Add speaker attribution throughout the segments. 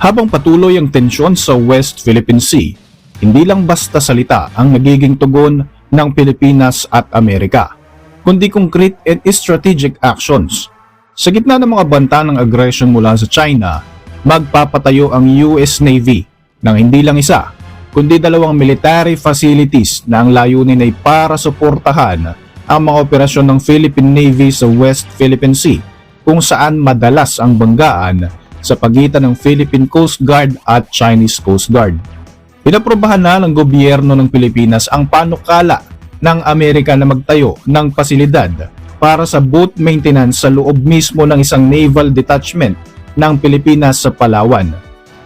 Speaker 1: Habang patuloy ang tensyon sa West Philippine Sea, hindi lang basta salita ang nagiging tugon ng Pilipinas at Amerika, kundi concrete and strategic actions. Sa gitna ng mga banta ng aggression mula sa China, magpapatayo ang US Navy ng hindi lang isa, kundi dalawang military facilities na ang layunin ay para suportahan ang mga operasyon ng Philippine Navy sa West Philippine Sea kung saan madalas ang banggaan sa pagitan ng Philippine Coast Guard at Chinese Coast Guard. Pinaprobahan na ng gobyerno ng Pilipinas ang panukala ng Amerika na magtayo ng pasilidad para sa boat maintenance sa loob mismo ng isang naval detachment ng Pilipinas sa Palawan.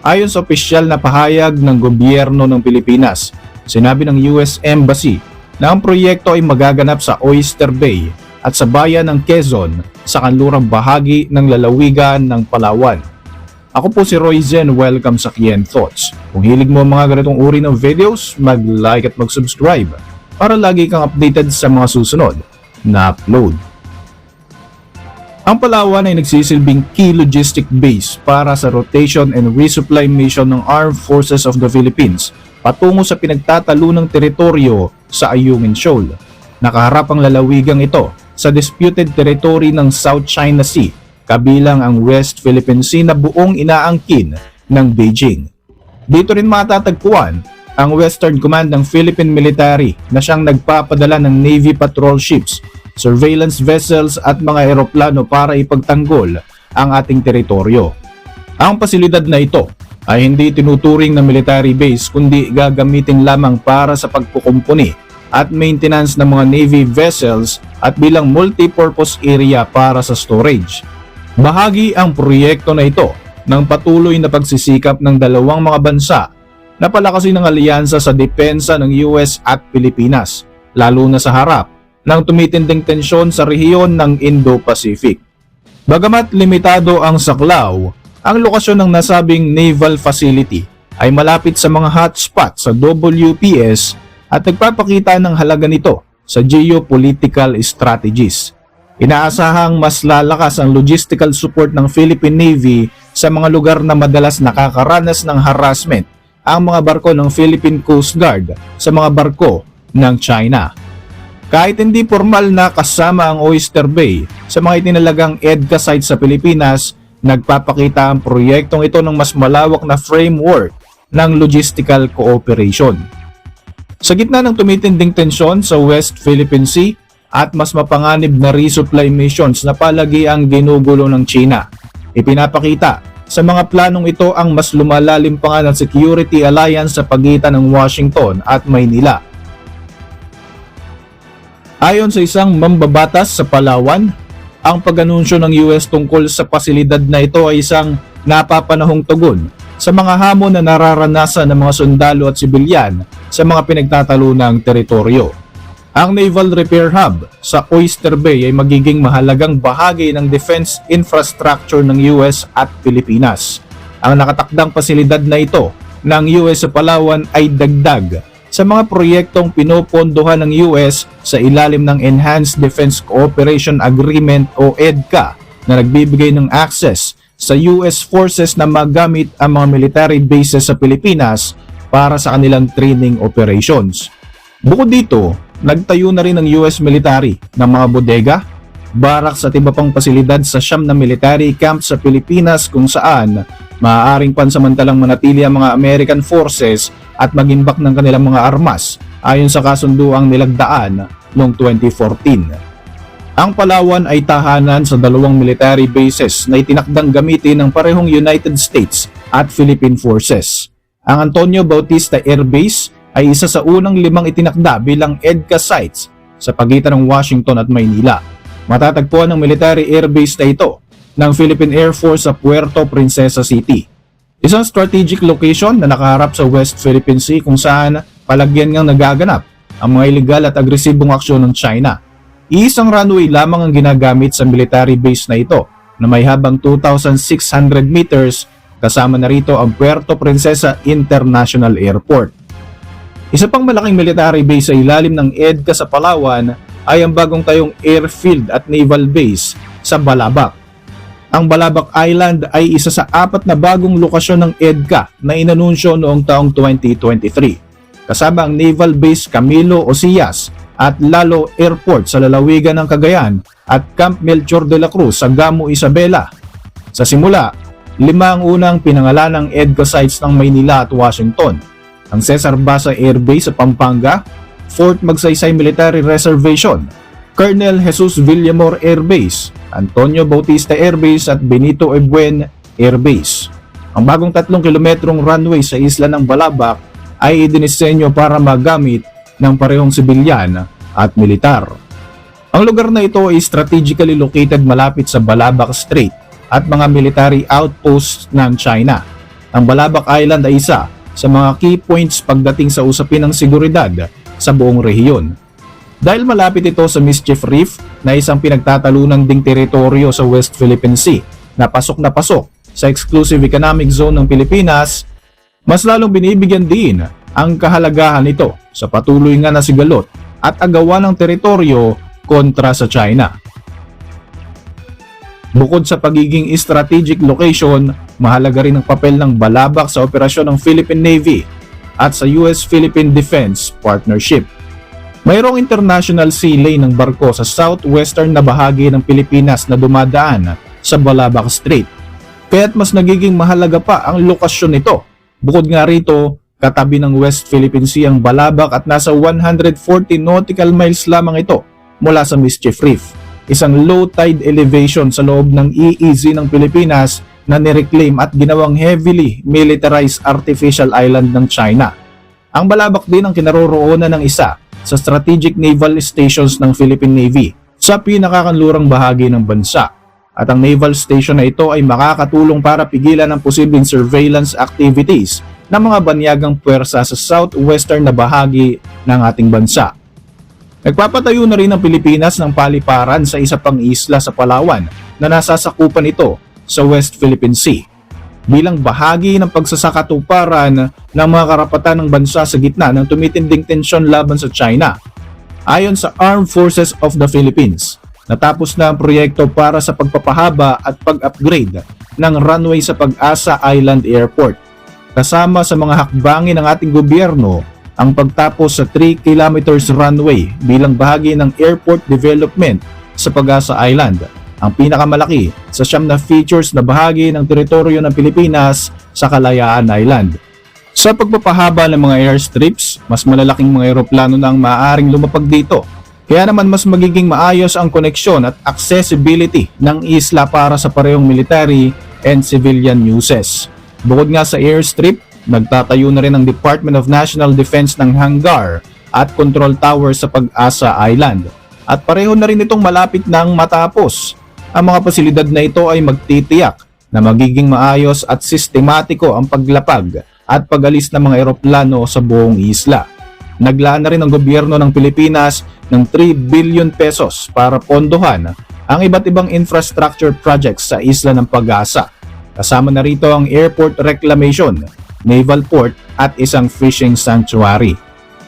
Speaker 1: Ayon sa opisyal na pahayag ng gobyerno ng Pilipinas, sinabi ng US Embassy na ang proyekto ay magaganap sa Oyster Bay at sa bayan ng Quezon sa kanlurang bahagi ng lalawigan ng Palawan. Ako po si Roy Zen, welcome sa Kien Thoughts. Kung hilig mo ang mga ganitong uri ng videos, mag-like at mag-subscribe para lagi kang updated sa mga susunod na upload. Ang Palawan ay nagsisilbing key logistic base para sa rotation and resupply mission ng Armed Forces of the Philippines patungo sa pinagtatalunang teritoryo sa Ayungin Shoal. Nakaharap ang lalawigang ito sa disputed territory ng South China Sea kabilang ang West Philippine Sea na buong inaangkin ng Beijing. Dito rin matatagpuan ang Western Command ng Philippine Military na siyang nagpapadala ng Navy patrol ships, surveillance vessels at mga eroplano para ipagtanggol ang ating teritoryo. Ang pasilidad na ito ay hindi tinuturing na military base kundi gagamitin lamang para sa pagkukumpuni at maintenance ng mga Navy vessels at bilang multi-purpose area para sa storage. Bahagi ang proyekto na ito ng patuloy na pagsisikap ng dalawang mga bansa na palakasin ng alyansa sa depensa ng US at Pilipinas, lalo na sa harap ng tumitinding tensyon sa rehiyon ng Indo-Pacific. Bagamat limitado ang saklaw, ang lokasyon ng nasabing naval facility ay malapit sa mga hotspot sa WPS at nagpapakita ng halaga nito sa geopolitical strategies. Inaasahang mas lalakas ang logistical support ng Philippine Navy sa mga lugar na madalas nakakaranas ng harassment ang mga barko ng Philippine Coast Guard sa mga barko ng China. Kahit hindi formal na kasama ang Oyster Bay sa mga itinalagang EDCA site sa Pilipinas, nagpapakita ang proyektong ito ng mas malawak na framework ng logistical cooperation. Sa gitna ng tumitinding tensyon sa West Philippine Sea at mas mapanganib na resupply missions na palagi ang ginugulo ng China, ipinapakita sa mga planong ito ang mas lumalalim pa nga ng security alliance sa pagitan ng Washington at Maynila. Ayon sa isang mambabatas sa Palawan, ang pag-anunsyo ng US tungkol sa pasilidad na ito ay isang napapanahong tugon sa mga hamon na nararanasan ng mga sundalo at sibilyan sa mga pinagtatalunang teritoryo. Ang Naval Repair Hub sa Oyster Bay ay magiging mahalagang bahagi ng defense infrastructure ng US at Pilipinas. Ang nakatakdang pasilidad na ito ng US sa Palawan ay dagdag sa mga proyektong pinopondohan ng US sa ilalim ng Enhanced Defense Cooperation Agreement o EDCA na nagbibigay ng access sa US forces na magamit ang mga military bases sa Pilipinas para sa kanilang training operations. Bukod dito, nagtayo na rin ng US military ng mga bodega, barracks at iba pang pasilidad sa siyam na military camp sa Pilipinas kung saan maaaring pansamantalang manatili ang mga American forces at magimbak ng kanilang mga armas ayon sa kasunduang nilagdaan noong 2014. Ang Palawan ay tahanan sa dalawang military bases na itinakdang gamitin ng parehong United States at Philippine Forces. Ang Antonio Bautista Air Base ay isa sa unang limang itinakda bilang EDCA sites sa pagitan ng Washington at Maynila. Matatagpuan ng military air base na ito ng Philippine Air Force sa Puerto Princesa City. Isang strategic location na nakaharap sa West Philippine Sea kung saan palagyan ngang nagaganap ang mga illegal at agresibong aksyon ng China. Iisang runway lamang ang ginagamit sa military base na ito na may habang 2,600 meters kasama na rito ang Puerto Princesa International Airport. Isa pang malaking military base sa ilalim ng EDCA sa Palawan ay ang bagong tayong airfield at naval base sa Balabac Ang Balabac Island ay isa sa apat na bagong lokasyon ng EDCA na inanunsyo noong taong 2023. Kasama ang Naval Base Camilo Osias at Lalo Airport sa lalawigan ng Cagayan at Camp Melchor de la Cruz sa Gamo Isabela. Sa simula, lima ang unang pinangalan ng EDCA sites ng Maynila at Washington. Ang Cesar Basa Air Base sa Pampanga, Fort Magsaysay Military Reservation, Colonel Jesus Villamor Air Base, Antonio Bautista Air Base at Benito Ebuen Air Base. Ang bagong tatlong kilometrong runway sa isla ng Balabac ay idinisenyo para magamit ng parehong sibilyan at militar. Ang lugar na ito ay strategically located malapit sa Balabac Strait at mga military outposts ng China. Ang Balabac Island ay isa sa mga key points pagdating sa usapin ng seguridad sa buong rehiyon. Dahil malapit ito sa Mischief Reef na isang pinagtatalunan ding teritoryo sa West Philippine Sea na pasok na pasok sa exclusive economic zone ng Pilipinas, mas lalong binibigyan din ang kahalagahan nito sa patuloy nga na sigalot at agawan ng teritoryo kontra sa China. Bukod sa pagiging strategic location, mahalaga rin ang papel ng Balabac sa operasyon ng Philippine Navy at sa US-Philippine Defense Partnership. Mayroong international sea lane ng barko sa southwestern na bahagi ng Pilipinas na dumadaan sa Balabac Strait. Kaya't mas nagiging mahalaga pa ang lokasyon nito. Bukod nga rito, katabi ng West Philippine Sea ang Balabac at nasa 140 nautical miles lamang ito mula sa Mischief Reef isang low tide elevation sa loob ng EEZ ng Pilipinas na nireclaim at ginawang heavily militarized artificial island ng China. Ang Balabac din ang kinaroroonan ng isa sa strategic naval stations ng Philippine Navy sa pinakakanlurang bahagi ng bansa. At ang naval station na ito ay makakatulong para pigilan ang posibleng surveillance activities ng mga banyagang puwersa sa southwestern na bahagi ng ating bansa. Nagpapatayo na rin ang Pilipinas ng paliparan sa isa pang isla sa Palawan na nasasakupan ito sa West Philippine Sea bilang bahagi ng pagsasakatuparan ng mga karapatan ng bansa sa gitna ng tumitinding tensyon laban sa China. Ayon sa Armed Forces of the Philippines, natapos na ang proyekto para sa pagpapahaba at pag-upgrade ng runway sa Pag-asa Island Airport. Kasama sa mga hakbangin ng ating gobyerno ang pagtapos sa 3 kilometers runway bilang bahagi ng airport development sa Pagasa Island, ang pinakamalaki sa siyam na features na bahagi ng teritoryo ng Pilipinas sa Kalayaan Island. Sa pagpapahaba ng mga airstrips, mas malalaking mga eroplano na ang maaaring lumapag dito. Kaya naman mas magiging maayos ang koneksyon at accessibility ng isla para sa parehong military and civilian uses. Bukod nga sa airstrip, Nagtatayo na rin ang Department of National Defense ng hangar at control tower sa Pag-asa Island. At pareho na rin itong malapit nang matapos. Ang mga pasilidad na ito ay magtitiyak na magiging maayos at sistematiko ang paglapag at pagalis ng mga eroplano sa buong isla. Naglaan na rin ang gobyerno ng Pilipinas ng 3 billion pesos para pondohan ang iba't ibang infrastructure projects sa isla ng Pag-asa. Kasama na rito ang airport reclamation, naval port at isang fishing sanctuary.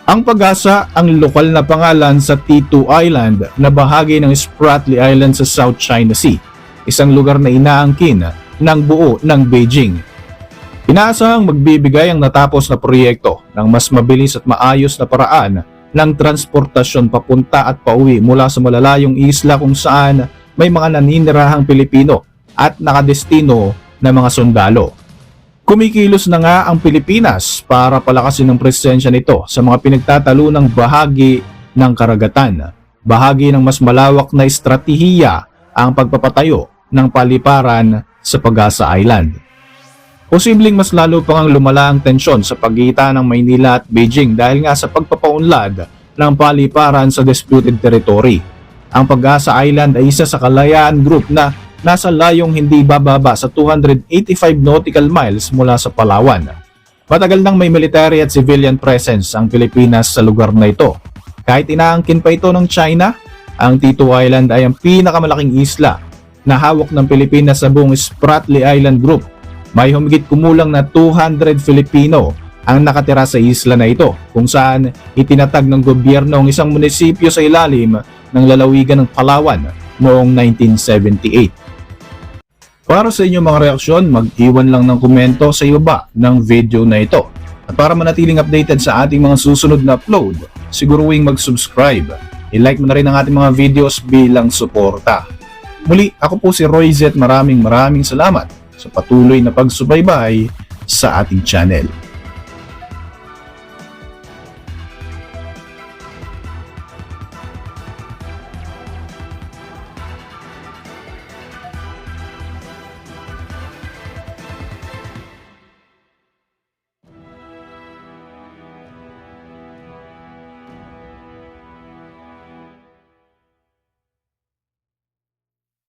Speaker 1: Ang pag-asa ang lokal na pangalan sa T2 Island na bahagi ng Spratly Island sa South China Sea, isang lugar na inaangkin ng buo ng Beijing. Inaasahang magbibigay ang natapos na proyekto ng mas mabilis at maayos na paraan ng transportasyon papunta at pauwi mula sa malalayong isla kung saan may mga naninirahang Pilipino at nakadestino na mga sundalo. Kumikilos na nga ang Pilipinas para palakasin ang presensya nito sa mga pinagtatalunang bahagi ng karagatan. Bahagi ng mas malawak na estratehiya ang pagpapatayo ng paliparan sa Pagasa Island. Posibleng mas lalo pang lumala ang tensyon sa pagitan ng Maynila at Beijing dahil nga sa pagpapaunlad ng paliparan sa disputed territory. Ang Pagasa Island ay isa sa kalayaan group na nasa layong hindi bababa sa 285 nautical miles mula sa Palawan. Matagal nang may military at civilian presence ang Pilipinas sa lugar na ito. Kahit inaangkin pa ito ng China, ang Tito Island ay ang pinakamalaking isla na hawak ng Pilipinas sa buong Spratly Island Group. May humigit kumulang na 200 Filipino ang nakatira sa isla na ito kung saan itinatag ng gobyerno ang isang munisipyo sa ilalim ng lalawigan ng Palawan noong 1978. Para sa inyong mga reaksyon, mag-iwan lang ng komento sa ibaba ng video na ito. At para manatiling updated sa ating mga susunod na upload, siguruing mag-subscribe. I-like mo na rin ang ating mga videos bilang suporta. Muli, ako po si Roy Z. Maraming maraming salamat sa patuloy na pagsubaybay sa ating channel.